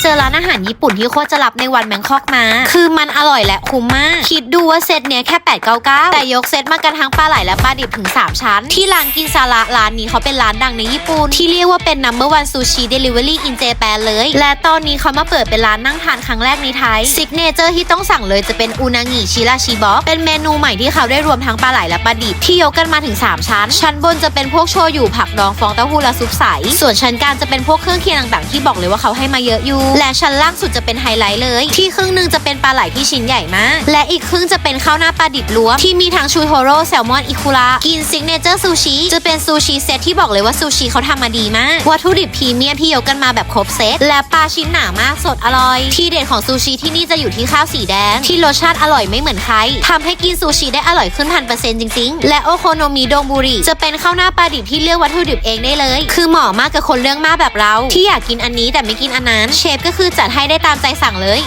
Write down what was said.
เจอร้านอาหารญี่ปุ่นที่โคตรจะรับในวันแบงคอกมา คือมันอร่อยและคุ้มมาก คิดดูว่าเซตเนี้ยแค่ 899 แต่ยกเซตมากันทั้งปลาไหลและปลาดิบถึง 3 ชั้น ที่ร้านกินซาระร้านนี้เขาเป็นร้านดังในญี่ปุ่น ที่เรียกว่าเป็น number one sushi delivery in Japan เลย และตอนนี้เขามาเปิดเป็นร้านนั่งทานครั้งแรกในไทยซิกเนเจอร์ที่ต้องสั่งเลยจะเป็นอูนางิชิราชิบะเป็นเมนูใหม่ที่เขาได้รวมทั้งปลาไหลและปลาดิบที่ยกกันมาถึง 3 ชั้น ชั้นบนจะเป็นพวกโชยุผักดองฟองเต้าหู้และซุปใส ส่วนชั้นกลางจะเป็นพวกเครื่องเคียงต่างๆที่บอกเลยว่าเขาให้มาเยอะอยู่และชั้นล่างสุดจะเป็นไฮไลท์เลย ที่ครึ่งหนึ่งจะเป็นปลาไหลที่ชิ้นใหญ่มาก และอีกครึ่งจะเป็นข้าวหน้าปลาดิบรวม ที่มีทั้งชูโทโร่แซลมอนอิคุระกินซิกเนเจอร์ซูชิจะเป็นซูชิเซตที่บอกเลยว่าซูชิเขาทำมาดีมาก วัตถุดิบพรีเมียมที่ยกกันมาแบบครบเซตและปลาชิ้นหนามากสดอร่อย ที่เด็ดของซูชิที่นี่จะอยู่ที่ข้าวสีแดง ที่รสชาติอร่อยไม่เหมือนใครทำให้กินซูชิได้อร่อยขึ้นพันเปอร์เซ็นต์จริงๆ และโอโคโนมิโดงบุริจะเป็นข้าวหน้าปลาดิบที่เลือกวัตถุดิบเองได้เลย คือเหมาะมากกับคนเรื่องมากแบบเรา ที่อยากกินอันนี้แต่ไม่กินอันนั้นเชฟก็คือจัดให้ได้ตามใจสั่งเลย